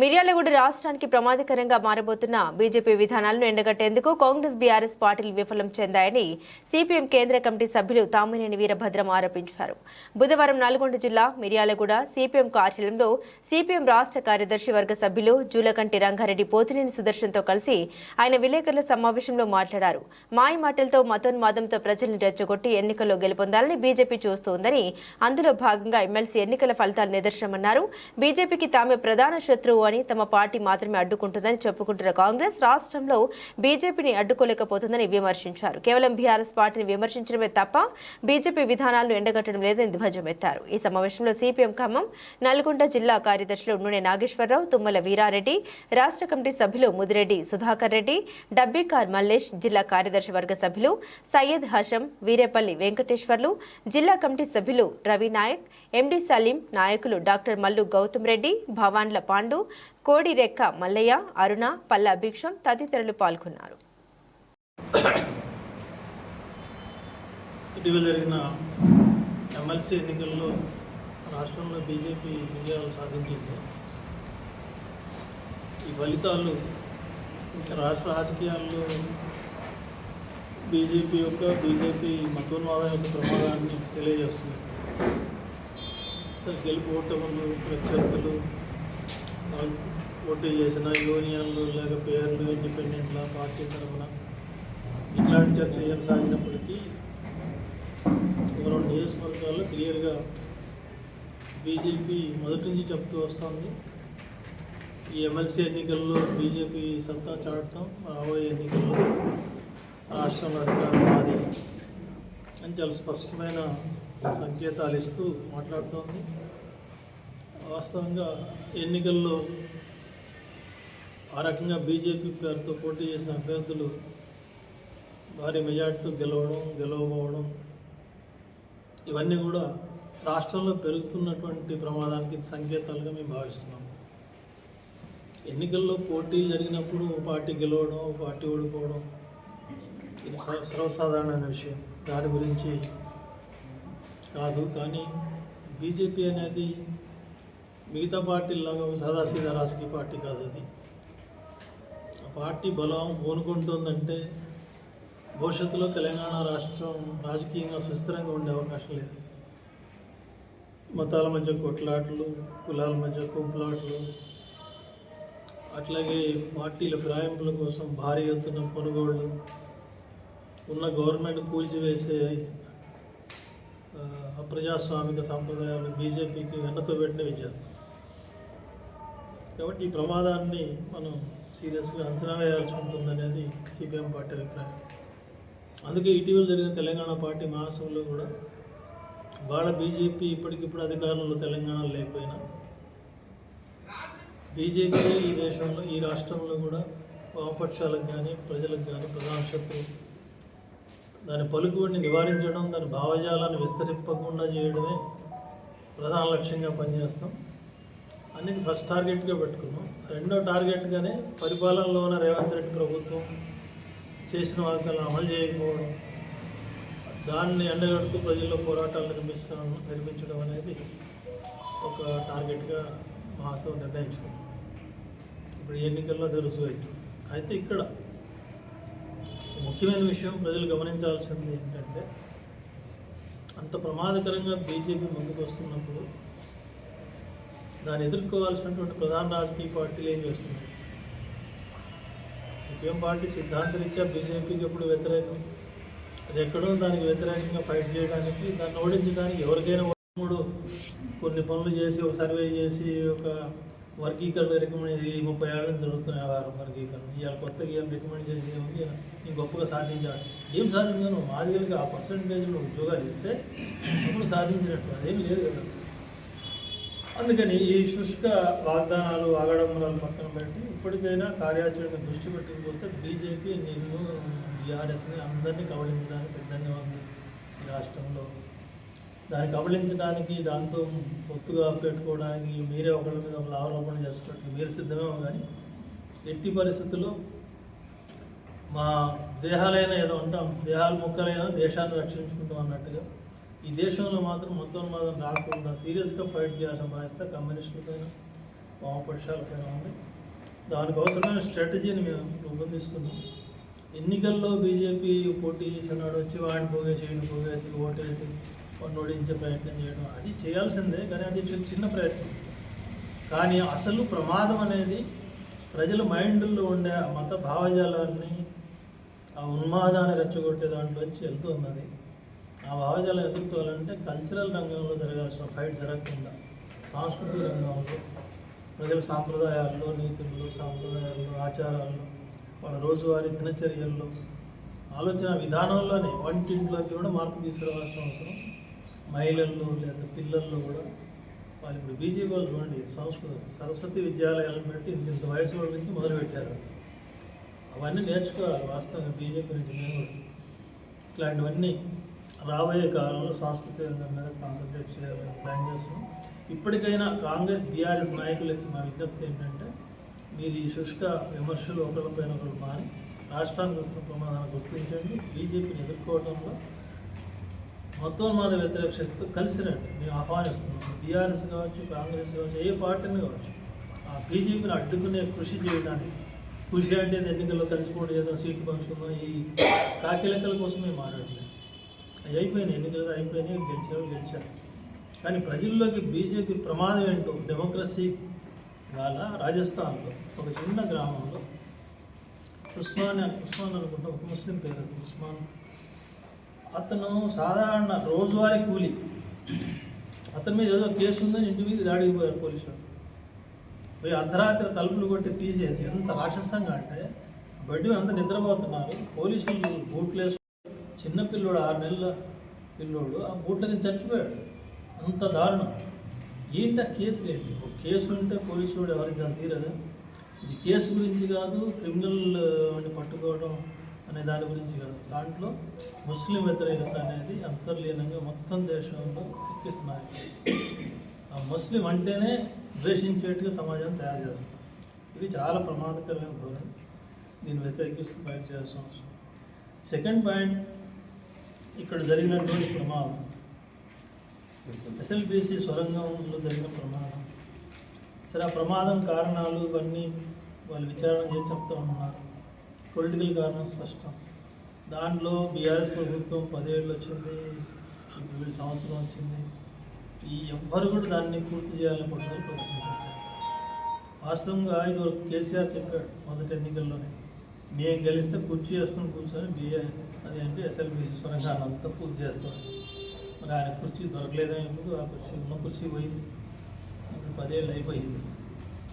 మిర్యాలగూడ రాష్ట్రానికి ప్రమాదకరంగా మారబోతున్న బీజేపీ విధానాలను ఎండగట్టేందుకు కాంగ్రెస్ బీఆర్ఎస్ పార్టీలు విఫలం చెందాయని సిపిఎం కేంద్ర కమిటీ సభ్యులు తామినేని వీరభద్రం ఆరోపించారు. బుధవారం నల్గొండ జిల్లా మిర్యాలగూడ సిపిఎం కార్యాలయంలో సిపిఎం రాష్ట్ర కార్యదర్శి వర్గ సభ్యులు జూలకంటి రంగారెడ్డి పోతినేని సుదర్శన్తో కలిసి ఆయన విలేకరుల సమావేశంలో మాట్లాడారు. మాయ మాటలతో మతోన్మాదంతో ప్రజల్ని రెచ్చగొట్టి ఎన్నికల్లో గెలుపొందాలని బీజేపీ చూస్తోందని అందులో భాగంగా ఎమ్మెల్సీ ఎన్నికల ఫలితాలు నిదర్శనమన్నారు. బీజేపీకి తామే ప్రధాన శత్రువు అని తమ పార్టీ మాత్రమే అడ్డుకుంటుందని చెప్పుకుంటున్న కాంగ్రెస్ రాష్ట్రంలో బీజేపీని అడ్డుకోలేకపోతుందని విమర్శించారు. కేవలం బీఆర్ఎస్ పార్టీని విమర్శించడమే తప్ప బీజేపీ విధానాలను ఎండగట్టడం లేదని ధ్వజమెత్తారు. ఈ సమావేశంలో సిపిఎం ఖమ్మం నల్గొండ జిల్లా కార్యదర్శులు నూనె నాగేశ్వరరావు తుమ్మల వీరారెడ్డి రాష్ట్ర కమిటీ సభ్యులు ముదిరెడ్డి సుధాకర్ రెడ్డి డబ్బీకార్ మల్లేష్ జిల్లా కార్యదర్శి వర్గ సభ్యులు సయ్యద్ హషం వీరేపల్లి వెంకటేశ్వర్లు జిల్లా కమిటీ సభ్యులు రవి నాయక్ ఎండి సలీం నాయకులు డాక్టర్ మల్లు గౌతమ్ రెడ్డి భవాన్ల పాండు కోడి రెక్క మల్లయ్య అరుణ పల్ల భిక్షం తదితరులు పాల్గొన్నారు. ఇటీవల జరిగిన ఎమ్మెల్సీ ఎన్నికల్లో రాష్ట్రంలో బీజేపీ విజయాలు సాధించింది. ఈ ఫలితాలు రాష్ట్ర రాజకీయాల్లో బీజేపీ యొక్క బీజేపీ మతోన్వాదం యొక్క ప్రమాదాన్ని తెలియజేస్తుంది గెలుపు ఓటములు ప్రత్యర్థులు పోటీ చేసిన యూనియన్లు లేక పేర్లు ఇండిపెండెంట్ల పార్టీ తరఫున ఇట్లాంటి చర్చ ఏం సాగినప్పటికీ రెండు నియోజకవర్గాల్లో క్లియర్గా బీజేపీ మొదటి నుంచి చెప్తూ వస్తుంది. ఈ ఎమ్మెల్సీ ఎన్నికల్లో బీజేపీ సత్తా చాటడం రాబోయే ఎన్నికల్లో రాష్ట్రంలో అధికారం మాది అని చాలా స్పష్టమైన సంకేతాలు ఇస్తూ మాట్లాడుతోంది. వాస్తవంగా ఎన్నికల్లో ఆ రకంగా బీజేపీ పేరుతో పోటీ చేసిన అభ్యర్థులు భారీ మెజార్టీతో గెలవడం గెలవబోవడం ఇవన్నీ కూడా రాష్ట్రంలో పెరుగుతున్నటువంటి ప్రమాదానికి సంకేతాలుగా మేము భావిస్తున్నాం. ఎన్నికల్లో పోటీలు జరిగినప్పుడు ఓ పార్టీ గెలవడం ఓ పార్టీ ఓడిపోవడం ఇది సర్వసాధారణమైన విషయం. దాని గురించి కాదు కానీ బీజేపీ అనేది మిగతా పార్టీలాగా ఒక సాదాసీదా రాజకీయ పార్టీ కాదు అది. ఆ పార్టీ బలం ఓనుకుంటుందంటే భవిష్యత్తులో తెలంగాణ రాష్ట్రం రాజకీయంగా సుస్థిరంగా ఉండే అవకాశం లేదు. మతాల మధ్య కొట్లాటలు కులాల మధ్య కుంపులాటలు అట్లాగే పార్టీల ఫిరాయింపుల కోసం భారీ ఎత్తున కొనుగోళ్ళు ఉన్న గవర్నమెంట్ కూల్చివేసే ప్రజాస్వామిక సాంప్రదాయాలు బీజేపీకి వెన్నతో పెట్టిన విద్య. కాబట్టి ఈ ప్రమాదాన్ని మనం సీరియస్గా అంచనా వేయాల్సి ఉంటుందనేది సిపిఎం పార్టీ అభిప్రాయం. అందుకే ఇటీవల జరిగిన తెలంగాణ పార్టీ మహాసభలో కూడా వాళ్ళ బీజేపీ ఇప్పటికిప్పుడు అధికారంలో తెలంగాణలో లేకపోయినా బీజేపీ ఈ దేశంలో ఈ రాష్ట్రంలో కూడా వామపక్షాలకు కానీ ప్రజలకు కానీ ప్రధాన శత్రువు. దాని పలుకుబడిని నివారించడం దాని భావజాలాన్ని విస్తరింపకుండా చేయడమే ప్రధాన లక్ష్యంగా పనిచేస్తాం. అనేది ఫస్ట్ టార్గెట్గా పెట్టుకున్నాం. రెండో టార్గెట్గానే పరిపాలనలో ఉన్న రేవంత్ రెడ్డి ప్రభుత్వం చేసిన వాగ్దానాలను అమలు చేయకపోవడం దాన్ని ఎండగడుతూ ప్రజల్లో పోరాటాలు నిర్మిస్తాం నిర్మించడం అనేది ఒక టార్గెట్గా మహాసభ నిర్ణయించుకున్నాం. ఇప్పుడు ఎన్నికల్లో తెలుసు అయితే అయితే ఇక్కడ ముఖ్యమైన విషయం ప్రజలు గమనించాల్సింది ఏంటంటే అంత ప్రమాదకరంగా బీజేపీ ముందుకు వస్తున్నప్పుడు దాన్ని ఎదుర్కోవాల్సినటువంటి ప్రధాన రాజకీయ పార్టీలు ఏం చేస్తున్నాయి? సిపిఎం పార్టీ సిద్ధాంతరీత్యా బీజేపీకి ఎప్పుడు వ్యతిరేకం? అది ఎక్కడో దానికి వ్యతిరేకంగా ఫైట్ చేయడానికి దాన్ని ఓడించడానికి ఎవరికైనా మూడు కొన్ని పనులు చేసి ఒక సర్వే చేసి ఒక వర్గీకరణ రికమెండ్ ఈ ముప్పై ఏళ్ళ నుంచి జరుగుతున్న వ్యవహారం వర్గీకరణ. ఇవాళ కొత్తగా ఏం రికమెండ్ చేసి ఏముంది? నీ గొప్పగా సాధించాడు ఏం సాధించాను? మాదిగలకి ఆ పర్సంటేజ్లో ఉద్యోగాలు ఇస్తే అప్పుడు సాధించినట్టు. అదేం లేదు కదా. అందుకని ఈ శుష్క వాగ్దానాలు ఆగడంబరాలు పక్కన పెట్టి ఇప్పటికైనా కార్యాచరణ దృష్టి పెట్టకపోతే బీజేపీ నిన్ను బీఆర్ఎస్ని అందరినీ కబలించడానికి సిద్ధంగా ఉంది ఈ రాష్ట్రంలో. దాన్ని కబలించడానికి దాంతో పొత్తుగా పెట్టుకోవడానికి మీరే ఒకరి మీద ఒకరు ఆరోపణ చేస్తున్నట్టు మీరు సిద్ధమేమో కానీ ఎట్టి పరిస్థితుల్లో మా దేహాలైనా ఏదో ఉంటాం దేహాలు ముక్కలైనా దేశాన్ని రక్షించుకుంటాం అన్నట్టుగా ఈ దేశంలో మాత్రం మొత్తం మాత్రం రాకుండా సీరియస్గా ఫైట్ చేయాల్సిన బాధ్యత కమ్యూనిస్టులపైన వామపక్షాలపైన ఉంది. దానికి అవసరమైన స్ట్రాటజీని మేము రూపొందిస్తున్నాం. ఎన్నికల్లో బీజేపీ పోటీ చేసినాడు వచ్చి వాడిని పోగేసి పోగేసి ఓటేసి వాడిని ఓడించే ప్రయత్నం చేయడం అది చేయాల్సిందే కానీ అది చి- చిన్న ప్రయత్నం. కానీ అసలు ప్రమాదం అనేది ప్రజల మైండ్లో ఉండే ఆ మత భావజాలాన్ని ఆ ఉన్మాదాన్ని రెచ్చగొట్టే దాంట్లోంచి వెళ్తూ ఉన్నది. ఆ భావజాలను ఎదుర్కోవాలంటే కల్చరల్ రంగంలో జరగాల్సిన ఫైట్ జరగకుండా సాంస్కృతిక రంగంలో ప్రజల సాంప్రదాయాల్లో నీతుల్లో సాంప్రదాయాల్లో ఆచారాల్లో వాళ్ళ రోజువారీ దినచర్యల్లో ఆలోచన విధానంలోనే వంటింట్లో కూడా మార్పు తీసుకురావాల్సిన అవసరం మహిళల్లో లేదా పిల్లల్లో కూడా. వాళ్ళు ఇప్పుడు బీజేపీ వాళ్ళు చూడండి సంస్కృతం సరస్వతి విద్యాలయాలను పెట్టి ఇంత ఇంత వయసు వాళ్ళ నుంచి మొదలుపెట్టారు. అవన్నీ నేర్చుకోవాలి వాస్తవంగా బీజేపీ నుంచి మేము ఇట్లాంటివన్నీ రాబోయే కాలంలో సాంస్కృతిక రంగం మీద కాన్సన్ట్రేట్ చేయాలని ప్లాన్ చేస్తున్నాం. ఇప్పటికైనా కాంగ్రెస్ బీఆర్ఎస్ నాయకులకి మా విజ్ఞప్తి ఏంటంటే మీరు ఈ శుష్క విమర్శలు ఒకరిపైన ఒకరు మాని రాష్ట్రానికి వస్తున్న ప్రమాదాన్ని గుర్తించండి. బీజేపీని ఎదుర్కోవడంలో మొత్తోన్మాద వ్యతిరేక శక్తితో కలిసి రండి. మేము ఆహ్వానిస్తున్నాం. బీఆర్ఎస్ కావచ్చు కాంగ్రెస్ కావచ్చు ఏ పార్టీని కావచ్చు ఆ బీజేపీని అడ్డుకునే కృషి చేయడానికి కృషి అంటే ఎన్నికల్లో కలిసిపోవడం చేద్దాం సీట్లు పంచుకుందాం ఈ కాకిలెక్కల మేము మాట్లాడలేదు అవి అయిపోయినాయి. ఎన్నికలు అయిపోయినాయి గెలిచారు గెలిచారు కానీ ప్రజల్లోకి బీజేపీ ప్రమాదం ఏంటో డెమోక్రసీ గాల రాజస్థాన్లో ఒక చిన్న గ్రామంలో ఉస్మాన్ ఉస్మాన్ అనుకుంటా ఒక ముస్లిం పేరు ఉస్మాన్. అతను సాధారణ రోజువారీ కూలి. అతని మీద ఏదో కేసు ఉందని ఇంటి మీద దాడికి పోయారు పోలీసులు. పోయి అర్ధరాత్రి తలుపులు కొట్టి తీసేసి ఎంత రాక్షసంగా అంటే బడ్డీ అంత నిద్రపోతున్నారు. పోలీసులు బూట్లేసు చిన్న పిల్లోడు ఆరు నెలల పిల్లోడు ఆ బూట్ల నుంచి చచ్చిపోయాడు. అంత దారుణం. ఏంటి ఆ కేసులు ఏంటి? ఒక కేసు ఉంటే పోలీసు వాడు ఎవరికి దాని తీరదు? ఇది కేసు గురించి కాదు క్రిమినల్ వాడిని పట్టుకోవడం అనే దాని గురించి కాదు. దాంట్లో ముస్లిం వ్యతిరేకత అనేది అంతర్లీనంగా మొత్తం దేశంలో ఎక్కిస్తున్నారు. ఆ ముస్లిం అంటేనే ద్వేషించేట్టుగా సమాజం తయారు చేస్తుంది. ఇది చాలా ప్రమాదకరమైన ధోరణి. దీన్ని వ్యతిరేకిస్తూ ఫైట్ చేయాల్సిన అవసరం. సెకండ్ పాయింట్ ఇక్కడ జరిగినటువంటి ప్రమాదం ఎస్ఎల్బిసి సొరంగంలో జరిగిన ప్రమాదం సరే ఆ ప్రమాదం కారణాలు ఇవన్నీ వాళ్ళు విచారణ చేసి చెప్తూ ఉన్నారు. పొలిటికల్ కారణం స్పష్టం. దాంట్లో బీఆర్ఎస్ ప్రభుత్వం పదేళ్ళు వచ్చింది ఇప్పుడు సంవత్సరం వచ్చింది. ఈ ఎవ్వరు కూడా దాన్ని పూర్తి చేయాలని పట్టుదల ప్రదర్శించారు వాస్తవంగా ఇది ఒక కేసీఆర్ చెప్పాడు మొదటి ఎన్నికల్లోనే మేము గెలిస్తే కుర్చీ వేసుకుని కూర్చొని అది అదేంటి ఎస్ఎల్బిసి సొరంగాన్ని అంతా పూర్తి చేస్తారు. మరి ఆయన కుర్చీ దొరకలేదే ఇప్పుడు ఆ కుర్చీ ఉన్న కుర్చీ పోయింది. ఇప్పుడు పదేళ్ళు అయిపోయింది.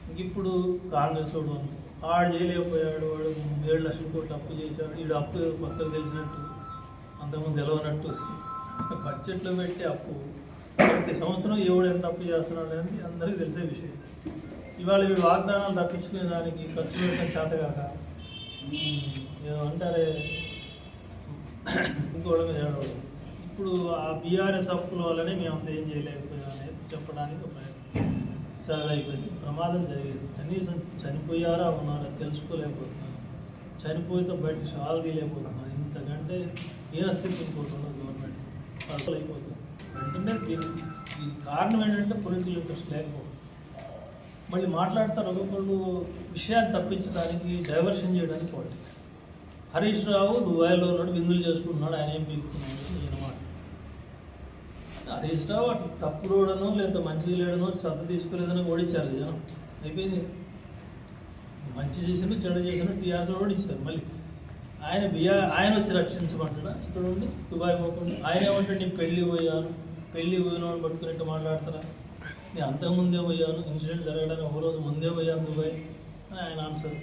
ఇంక ఇప్పుడు కాంగ్రెస్ వాడు ఉంది ఆడు చేయలేకపోయాడు. వాడు ఏడు లక్షల కోట్లు అప్పు చేశాడు. వీడు అప్పు కొత్తగా తెలిసినట్టు అంతకుముందు తెలవనట్టు బడ్జెట్లో పెట్టి అప్పు ప్రతి సంవత్సరం ఎవడు ఎంత అప్పు చేస్తున్నాడు అని అందరికీ తెలిసే విషయం. ఇవాళ వీడు వాగ్దానాలు తప్పించుకునే దానికి ఖర్చు పెట్టడం చేతగాక ఏదో అంటారే ఇంకోళ్ళ ఏడవడం ఇప్పుడు ఆ బీఆర్ఎస్ అప్పుల వల్లనే మేము అంత ఏం చేయలేకపోయాం అనేది చెప్పడానికి ఒక ప్రయత్నం చాలా అయిపోయింది. ప్రమాదం జరిగింది. కనీసం చనిపోయారా ఉన్నారా తెలుసుకోలేకపోతున్నారు చనిపోతే బయటకు షాల్ తీయలేకపోతున్నారు ఇంతకంటే హీనస్థితి ఇంకోటి గవర్నమెంట్. అసలు అయిపోతుంది. వెంటనే దీని దీనికి కారణం ఏంటంటే పొలిటికల్ ఇంట్రెస్ట్ లేకపోవడం. మళ్ళీ మాట్లాడతారు ఒకళ్ళు విషయాన్ని తప్పించడానికి డైవర్షన్ చేయడానికి పాలిటిక్స్ హరీష్ రావు దుబాయ్లో ఉన్నాడు విందులు చేసుకుంటున్నాడు ఆయన ఏం పీకుతున్నాడు ఈయన మాట. హరీష్ రావు అటు తప్పుడు వాడనో లేదా మంచిగా లేడనో శ్రద్ధ తీసుకోలేదని ఓడించారు జనం. అయిపోయింది. మంచి చేసిన చెడు చేసిన టీఆర్ఎస్ ఓడించారు మళ్ళీ. ఆయన బియా ఆయన వచ్చి రక్షించమంటున్నా ఇక్కడ ఉండి దుబాయ్ పోకుండా. ఆయన ఏమంటాడు నేను పెళ్ళి పోయాను పెళ్ళి పోయిన వాడిని పట్టుకున్నట్టు మాట్లాడతారా? నేను అంతకుముందే పోయాను ఇన్సిడెంట్ జరగడానికి ఒక రోజు ముందే పోయాను దుబాయ్ అని ఆయన ఆన్సర్.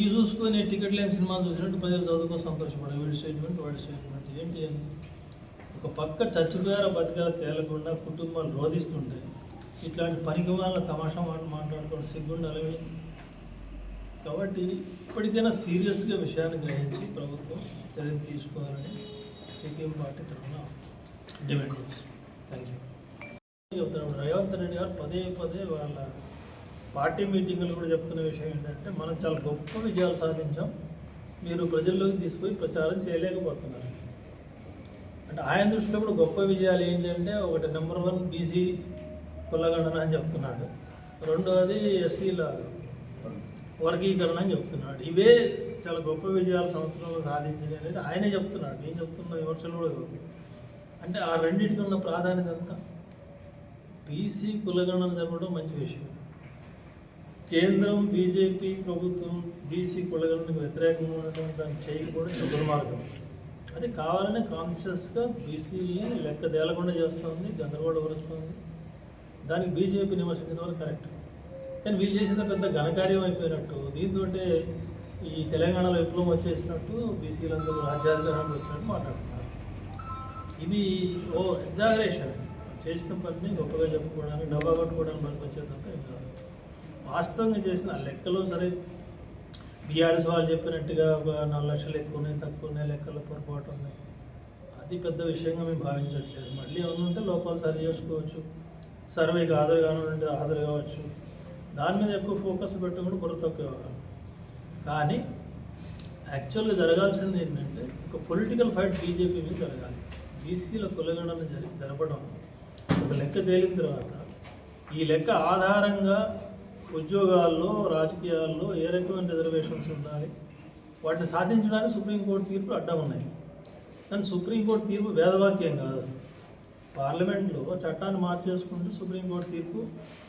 ఈ చూసుకొని టికెట్ లేని సినిమా చూసినట్టు ప్రజలు చదువుకొని సంతోషపడారు. వీడి స్టేట్మెంట్ వాడి స్టేట్మెంట్ ఏంటి అని? ఒక పక్క చచ్చిపోయారా బతికారా తేలకుండా కుటుంబాలు రోధిస్తుంటాయి ఇట్లాంటి పనికి వాళ్ళ తమాషా మాట మాట్లాడుకోవడం సిగ్గుండాలి. కాబట్టి ఇప్పటికైనా సీరియస్గా విషయాన్ని గ్రహించి ప్రభుత్వం చర్యలు తీసుకోవాలని సిపిఎం పార్టీ తరఫున డిమాండ్ చేస్తుంది థ్యాంక్ యూ చెప్తున్నాడు రేవంత్ రెడ్డి గారు పదే పదే వాళ్ళ పార్టీ మీటింగులు కూడా చెప్తున్న విషయం ఏంటంటే మనం చాలా గొప్ప విజయాలు సాధించాం. మీరు ప్రజల్లోకి తీసుకుని ప్రచారం చేయలేకపోతున్నారు. అంటే ఆయన దృష్టిలో కూడా గొప్ప విజయాలు ఏంటంటే ఒకటి నెంబర్ వన్ బీసీ కులగణన అని చెప్తున్నాడు. రెండవది ఎస్సీల వర్గీకరణ అని చెప్తున్నాడు. ఇవే చాలా గొప్ప విజయాలు సంవత్సరంలో సాధించింది అనేది ఆయనే చెప్తున్నాడు. నేను చెప్తున్న విమర్శలు కూడా అంటే ఆ రెండింటికి ఉన్న ప్రాధాన్యత అంతా బీసీ కులగణన జరపడం మంచి విషయం. కేంద్రం బీజేపీ ప్రభుత్వం బీసీ కులగణనకు వ్యతిరేకంగా ఉండటం దాన్ని చేయకపోవడం చాలా దుర్మార్గం. అది కావాలనే కాన్షియస్గా బీసీని లెక్క తేలకుండా చేస్తుంది గందరగోళపరుస్తుంది దానికి బీజేపీ విమర్శించడం వాళ్ళు కరెక్ట్. కానీ వీళ్ళు చేసిన పెద్ద ఘనకార్యం అయిపోయినట్టు దీంతో ఈ తెలంగాణలో విప్లవం వచ్చేసినట్టు బీసీలందరూ రాజ్యాధికారానికి వచ్చినట్టు మాట్లాడుతున్నారు. ఇది ఓ ఎగ్జాగరేషన్. చేసిన పనిని గొప్పగా చెప్పుకోవడానికి డబ్బా కొట్టుకోవడానికి పనికి వచ్చేది వాస్తవంగా చేసిన లెక్కలో సరే బీఆర్ఎస్ వాళ్ళు చెప్పినట్టుగా ఒక నాలుగు లక్షలు ఎక్కువనే తక్కువనే లెక్కల పొరపాటు ఉన్నాయి. అది పెద్ద విషయంగా మేము భావించట్లేదు. మళ్ళీ ఏమన్నా ఉంటే లోపాలు సరి చేసుకోవచ్చు. సర్వేకి హాజరు కానుంటే హాజరు కావచ్చు. దాని మీద ఎక్కువ ఫోకస్ పెట్టకుండా బుర్ర తక్కువ వ్యవహారం. కానీ యాక్చువల్గా జరగాల్సింది ఏంటంటే ఒక పొలిటికల్ ఫైట్ బీజేపీ మీద జరగాలి. బీసీల కులగణన జరి జరపడం. ఒక లెక్క తేలిన తర్వాత ఈ లెక్క ఆధారంగా ఉద్యోగాల్లో రాజకీయాల్లో ఏ రకమైన రిజర్వేషన్స్ ఉండాలి వాటిని సాధించడానికి సుప్రీంకోర్టు తీర్పులు అడ్డం ఉన్నాయి. కానీ సుప్రీంకోర్టు తీర్పు వేదవాక్యం కాదు పార్లమెంట్లో చట్టాన్ని మార్చేసుకుంటే సుప్రీంకోర్టు తీర్పు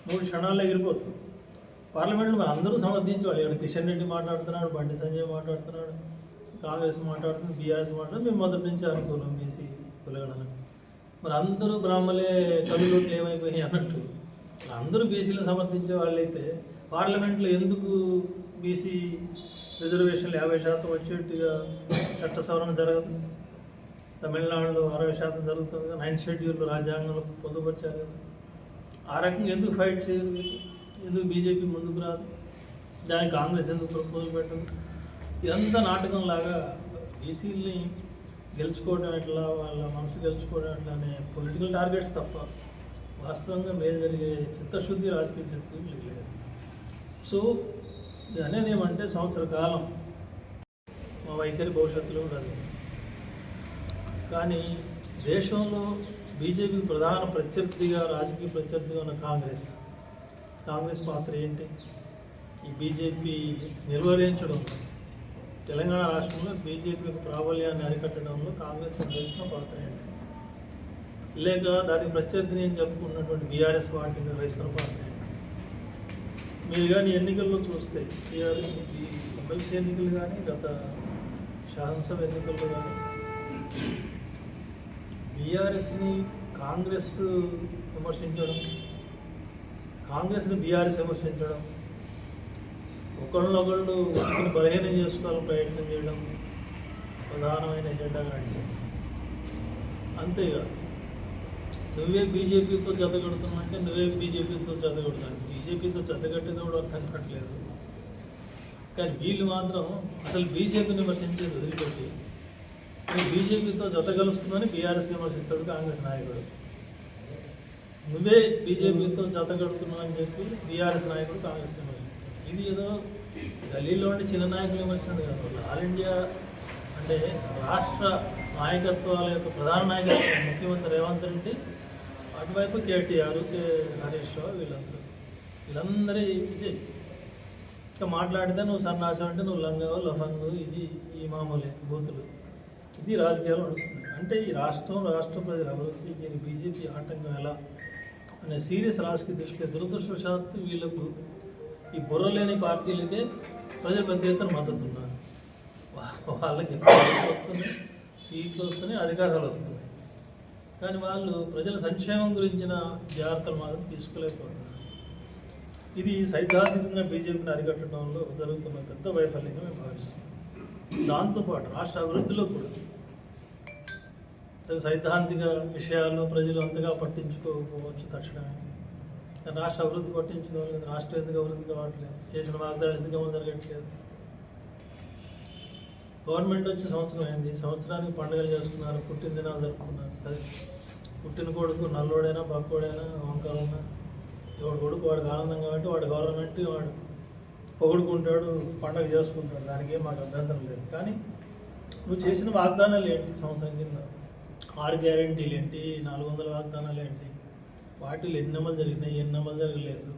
మూడు క్షణాల్లో ఎగిరిపోతుంది. పార్లమెంట్లో మరి అందరూ సమర్థించేవాళ్ళు. ఇక్కడ కిషన్ రెడ్డి మాట్లాడుతున్నాడు బండి సంజయ్ మాట్లాడుతున్నాడు కాంగ్రెస్ మాట్లాడుతుంది బీఆర్ఎస్ మాట్లాడుతుంది. మేము మొదటి నుంచి అనుకూలం బీసీ కులగణన మరి అందరూ బ్రాహ్మలే కవిలోట్లు ఏమైపోయాయి అన్నట్టు. అందరూ బీసీలను సమర్థించే వాళ్ళైతే పార్లమెంట్లో ఎందుకు బీసీ రిజర్వేషన్లు యాభై శాతం వచ్చేట్టుగా చట్ట సవరణ జరగదు? తమిళనాడులో అరవై శాతం జరుగుతుంది నైన్త్ షెడ్యూల్ రాజ్యాంగంలో పొందుపరిచారు కదా. ఆ రకంగా ఎందుకు ఫైట్ చేయరు ఎందుకు బీజేపీ ముందుకు రాదు? దానికి కాంగ్రెస్ ఎందుకు ప్రపోజల్ పెట్టదు? ఇదంతా నాటకం లాగా బీసీలని గెలుచుకోవడం ఎట్లా వాళ్ళ మనసు గెలుచుకోవడం ఎట్లా అనే పొలిటికల్ టార్గెట్స్ తప్ప వాస్తవంగా మేలు జరిగే చిత్తశుద్ధి రాజకీయ చిత్తశుద్ధి లేదు. సో ఇది అనేది ఏమంటే సంవత్సర కాలం. మా వైఖరి భవిష్యత్తులో ఉండదు కానీ దేశంలో బీజేపీ ప్రధాన ప్రత్యర్థిగా రాజకీయ ప్రత్యర్థిగా ఉన్న కాంగ్రెస్. కాంగ్రెస్ పాత్ర ఏంటి? ఈ బీజేపీ నిర్వహించడం. తెలంగాణ రాష్ట్రంలో బీజేపీ యొక్క ప్రాబల్యాన్ని అరికట్టడంలో కాంగ్రెస్ నిర్వహిస్తున్న పాత్ర ఏంటి? లేక దానికి ప్రత్యర్థిని అని చెప్పుకున్నటువంటి బీఆర్ఎస్ పార్టీ రైతుల పార్టీ. మీరు కానీ ఎన్నికల్లో చూస్తే టీఆర్ఎస్ ఈ ఎమ్మెల్సీ ఎన్నికలు కానీ గత శాసనసభ ఎన్నికల్లో కానీ బీఆర్ఎస్ని కాంగ్రెస్ విమర్శించడం కాంగ్రెస్ని బీఆర్ఎస్ విమర్శించడం ఒకళ్ళొకళ్ళు ఒకరిని బలహీనం చేసుకోవాలని ప్రయత్నం చేయడం ప్రధానమైన ఎజెండాగా నడిచింది. అంతేకాదు నువ్వే బీజేపీతో జతగడుతున్నావంటే నువ్వే బీజేపీతో జతగడుతున్నావు బీజేపీతో జతగట్టేది కూడా అర్థం కావట్లేదు. కానీ వీళ్ళు మాత్రం అసలు బీజేపీని విమర్శించేది వదిలిపెట్టి నువ్వు బీజేపీతో జత కలుస్తుందని బీఆర్ఎస్ విమర్శిస్తాడు కాంగ్రెస్ నాయకుడు. నువ్వే బీజేపీతో జత కడుతున్నావు అని చెప్పి బీఆర్ఎస్ నాయకుడు కాంగ్రెస్ విమర్శిస్తాడు. ఇది ఏదో గల్లీలో ఉండి చిన్న నాయకులు విమర్శించడం కాదు. ఆల్ ఇండియా అంటే రాష్ట్ర నాయకత్వాల యొక్క ప్రధాన నాయకత్వం ముఖ్యమంత్రి రేవంత్ రెడ్డి అటువైపు కేటీఆర్ కే హరీష్ రావు వీళ్ళందరూ. వీళ్ళందరి ఇది. ఇంకా మాట్లాడితే నువ్వు సన్నాసం అంటే నువ్వు లంగావు లఫంగు ఇది ఈ మామూలే బూతులు. ఇది రాజకీయాలు నడుస్తుంది అంటే ఈ రాష్ట్రం రాష్ట్ర ప్రజల అభివృద్ధి దీని బీజేపీ ఆటంకం ఎలా అనే సీరియస్ రాజకీయ దృష్టి దురదృష్టవశాత్తు వీళ్ళకు ఈ బుర్ర లేని పార్టీలకే ప్రజలు పెద్ద ఎత్తున మద్దతు ఉన్నారు వాళ్ళకి ఎక్కువ వస్తున్నాయి? సీట్లు వస్తున్నాయి అధికారాలు వస్తున్నాయి. కానీ వాళ్ళు ప్రజల సంక్షేమం గురించిన జాగ్రత్తలు మాత్రం తీసుకోలేకపోతున్నారు. ఇది సైద్ధాంతికంగా బీజేపీని అరికట్టడంలో జరుగుతున్న పెద్ద వైఫల్యంగా మేము భావిస్తున్నాం. దాంతోపాటు రాష్ట్ర అభివృద్ధిలో కూడా సైద్ధాంతిక విషయాల్లో ప్రజలు అంతగా పట్టించుకోకపోవచ్చు తక్షణమే. రాష్ట్ర అభివృద్ధి పట్టించుకోవాలి రాష్ట్రం ఎందుకు అభివృద్ధి కావట్లేదు చేసిన వాగ్దానాలు ఎందుకు అమలు జరగట్లేదు గవర్నమెంట్ వచ్చి సంవత్సరం అయింది సంవత్సరానికి పండుగలు చేసుకున్నారు పుట్టినదినాలు జరుపుకున్నారు. సరే పుట్టిన కొడుకు నల్లోడైనా బక్కోడైనా వంకాలైనా ఎవడు కొడుకు వాడికి ఆనందం కాబట్టి వాడు గవర్నమెంట్ వాడు పొగుడుకుంటాడు పండగ చేసుకుంటాడు. దానికి మాకు అభ్యంతరం లేదు. కానీ నువ్వు చేసిన వాగ్దానాలు ఏంటి సంవత్సరం కింద? ఆరు గ్యారంటీలు ఏంటి? నాలుగు వందల వాగ్దానాలు ఏంటి? వాటిలో ఎన్ని అమలు జరిగినాయి? ఎన్ని అమలు జరగలేదు?